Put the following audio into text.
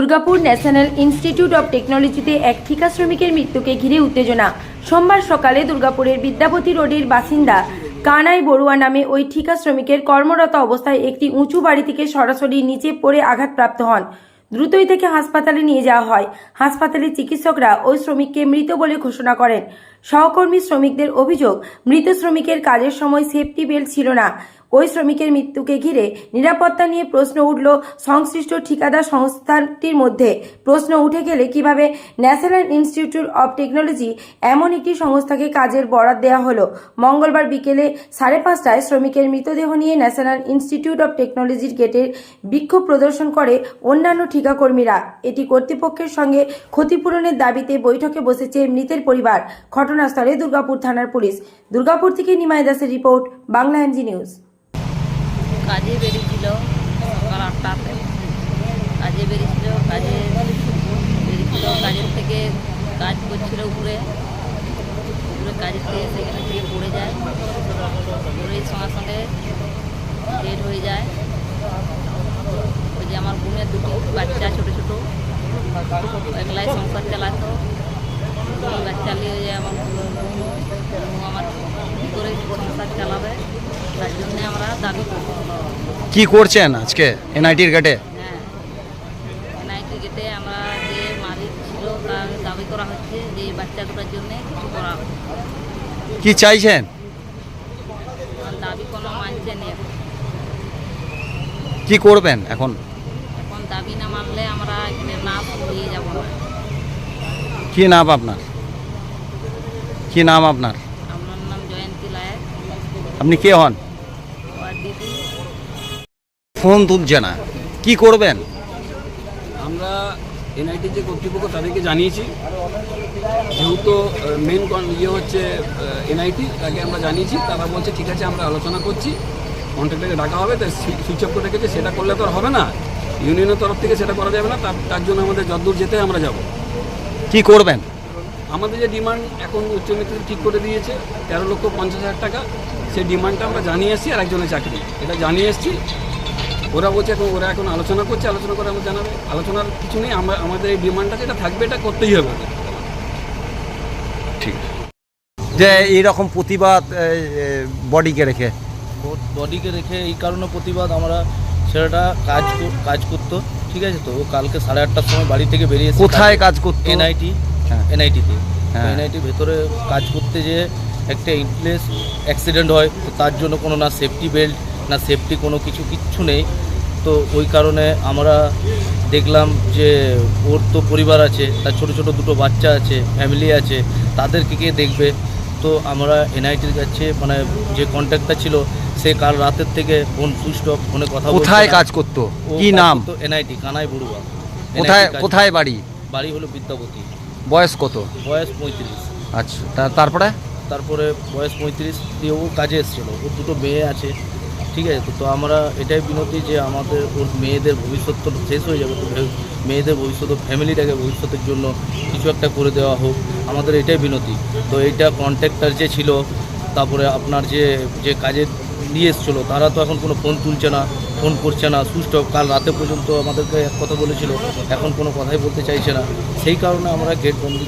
Durgapur national institute of টেকনোলজিতে এক ঠিকা শ্রমিকের মৃত্যুকে ঘিরে উত্তেজনা। সোমবার সকালে দুর্গাপুরের বিদ্যাপতি রোডের বাসিন্দা কানাই বড়ুয়া নামে ওই ঠিকা শ্রমিকের কর্মরত অবস্থায় একটি উঁচু বাড়ি থেকে সরাসরি নিচে পড়ে আঘাতপ্রাপ্ত হন। দ্রুতই থেকে হাসপাতালে নিয়ে যাওয়া হয়। হাসপাতালে চিকিৎসকরা ওই শ্রমিককে মৃত বলে ঘোষণা করেন। সহকর্মী শ্রমিকদের অভিযোগ, মৃত শ্রমিকের কাজের সময় সেফটি বেল্ট ছিল না। ওই শ্রমিকের মৃত্যুকে ঘিরে নিরাপত্তা নিয়ে প্রশ্ন উঠল সংশ্লিষ্ট ঠিকাদার সংস্থাটির মধ্যে। প্রশ্ন উঠে গেলে কীভাবে ন্যাশনাল ইনস্টিটিউট অব টেকনোলজি এমন একটি সংস্থাকে কাজের বরাদ দেওয়া হলো? মঙ্গলবার বিকেলে সাড়ে পাঁচটায় শ্রমিকের মৃতদেহ নিয়ে ন্যাশনাল ইনস্টিটিউট অব টেকনোলজির গেটের বিক্ষোভ প্রদর্শন করে অন্যান্য ঠিকাকর্মীরা। এটি কর্তৃপক্ষের সঙ্গে ক্ষতিপূরণের দাবিতে বৈঠকে বসেছে মৃতের পরিবার। ঘটনাস্থলে দুর্গাপুর থানার পুলিশ। দুর্গাপুর থেকে নিমাই দাসের রিপোর্ট, বাংলা এনজি নিউজ। কাজে বেরিয়েছিল সকাল আটটাতে। কাজে বেরিয়েছিল কাজে বেরিয়েছিল, কাজের থেকে কাজ করছিল উপরে। উপরে কাজের থেকে সেখানে থেকে পড়ে যায়। পড়ে সঙ্গে সঙ্গে ডেড হয়ে যায়। ওই যে আমার বোনের দুটো বাচ্চা, ছোটো ছোটো। একলাই সংসার চালাতো দুই বাচ্চা নিয়ে যে আমার বোন আমার কী করে সংসার চালাবে তার জন্যে আমরা দাবি করব কি করছেন আজকে এনআইটির গেটে হ্যাঁ গেটে আমরা যে মালিক ছিল তার দাবি করা হচ্ছে যে বাচ্চা দুটার জন্য কিছু করা। কি চাইছেন? দাবি কোনো মানছে নেই কি করবেন এখন? এখন দাবি না মানলে আমরা এখানে না যাব না। কি নাম আপনার? কি নাম আপনার? আমার নাম জয়ন্তী লায়ক। আপনি কে হন? ফোন তুলছে না। কি করবেন? আমরা এনআইটি যে কর্তৃপক্ষ তাদেরকে জানিয়েছি যেহেতু মেন ইয়ে হচ্ছে এনআইটি তাকে আমরা জানিয়েছি। তারা বলছে ঠিক আছে আমরা আলোচনা করছি। কন্ট্রাক্টরকে ডাকা হবে তাই সুইচ অফ করে রেখেছে। সেটা করলে তো আর হবে না। ইউনিয়নের তরফ থেকে সেটা করা যাবে না। তার তার জন্য আমাদের যতদূর যেতে আমরা যাব। কি করবেন? আমাদের যে ডিমান্ড এখন উচ্চ মাধ্যমিক ঠিক করে দিয়েছে তেরো লক্ষ পঞ্চাশ হাজার টাকা। সেই ডিমান্ডটা আমরা জানিয়ে এসেছি আর একজনের চাকরি। এটা জানিয়ে এসেছি। ওরা বলছে এখন ওরা এখন আলোচনা করছে আলোচনা করে আমরা জানাবে। আলোচনার কিছু নেই আমরা আমাদের এই ডিমান্ডটা যেটা থাকবে এটা করতেই হবে। ঠিক যে এইরকম প্রতিবাদ বডিকে রেখে। বডিকে রেখে এই কারণে প্রতিবাদ আমরা ছেলেটা কাজ কর- কাজ করতো ঠিক আছে তো? ও কালকে সাড়ে আটটার সময় বাড়ি থেকে বেরিয়ে কোথায় কাজ করতো? এনআইটি হ্যাঁ। এনআইটিতে। হ্যাঁ। এনআইটির ভেতরে কাজ করতে যে একটা ইনপ্লেস অ্যাক্সিডেন্ট হয় তো তার জন্য কোনো না সেফটি বেল্ট না সেফটি কোনো কিছু কিচ্ছু নেই। তো ওই কারণে আমরা দেখলাম যে ওর তো পরিবার আছে তার ছোট ছোট দুটো বাচ্চা আছে ফ্যামিলি আছে তাদেরকে কে দেখবে? তো আমরা এনআইটির কাছে মানে যে কন্ট্যাক্টটা ছিল সে কাল রাতের থেকে ফোন সুইচ অফ ফোনে কথা কোথায় কাজ করতো? কি নাম? করতো এনআইটি কানাই বড়ুয়া। কোথায় কোথায় বাড়ি? বাড়ি হলো বিদ্যাপতি বয়স কত? বয়স পঁয়ত্রিশ। আচ্ছা তারপরে? তারপরে বয়স পঁয়ত্রিশ দিয়ে ও কাজে এসেছিল। ওর দুটো মেয়ে আছে ঠিক আছে, তো আমরা এটাই বিনতি যে আমাদের ওর মেয়েদের ভবিষ্যৎ তো শেষ হয়ে যাবে, তো মেয়েদের ভবিষ্যৎ ফ্যামিলিটাকে ভবিষ্যতের জন্য কিছু একটা করে দেওয়া হোক, আমাদের এটাই বিনতি। তো এইটা কন্ট্রাক্টর যে ছিল, তারপরে আপনার যে যে কাজে নিয়ে এসেছিল, তারা তো এখন কোনো ফোন তুলছে না ফোন করছে না, সুস্থ কাল রাতে পর্যন্ত আমাদেরকে এক কথা বলেছিল, এখন কোনো কথাই বলতে চাইছে না। সেই কারণে আমরা গেট করে